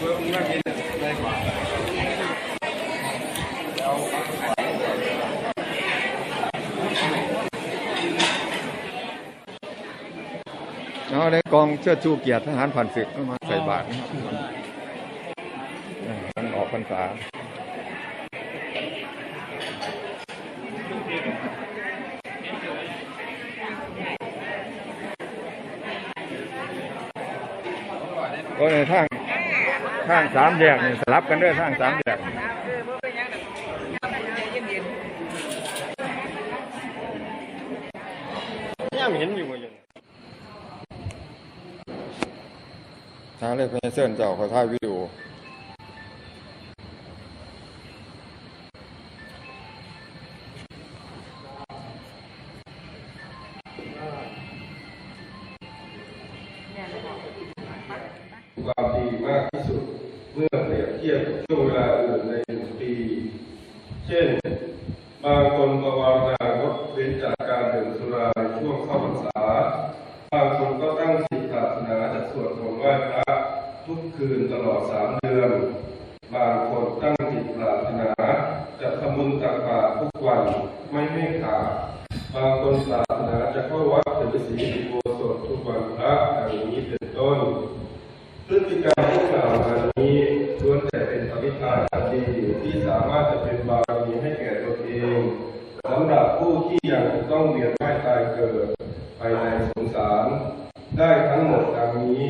เอาในกองเชิดชูเกียรติทหารผ่านศึกเอามาใส่บาตรนะครับอ่ามันออกพรรษาก็ในทาง ทางสามแยกนี่สลับกันด้วยทางสามแยกเนี่ยเห็นอยู่มั้ยทางเลยเพนเซินเจ้าเขาถ่ายวิดีโอ ความดีมากที่สุด เมื่อเปรียบเทียบกับช่วงเวลาอื่นในหนึ่งปี เช่น บางคนภาวนางดเว้นจากการดื่มสุราในช่วงเข้าพรรษา บางคนก็ตั้งจิตปรารถนาจะสวดมนต์ไหว้พระทุกคืนตลอดสามเดือน บางคนตั้งจิตปรารถนา จะทำบุญตักบาตรทุกวันไม่ให้ขาดบางคนปรารถนาวัดถือศีลอุโบสถทุกวันพระอย่างนี้เป็นต้น พฤติกรรมที่กล่าวมานี้ล้วนแต่เป็นอวิชชาอันดีที่สามารถจะเป็นบารมีให้แก่ตนเองสำหรับผู้ ต้องเวียนว่ายตายเกิดไปในสงสาร ได้ทั้งหมดดังนี้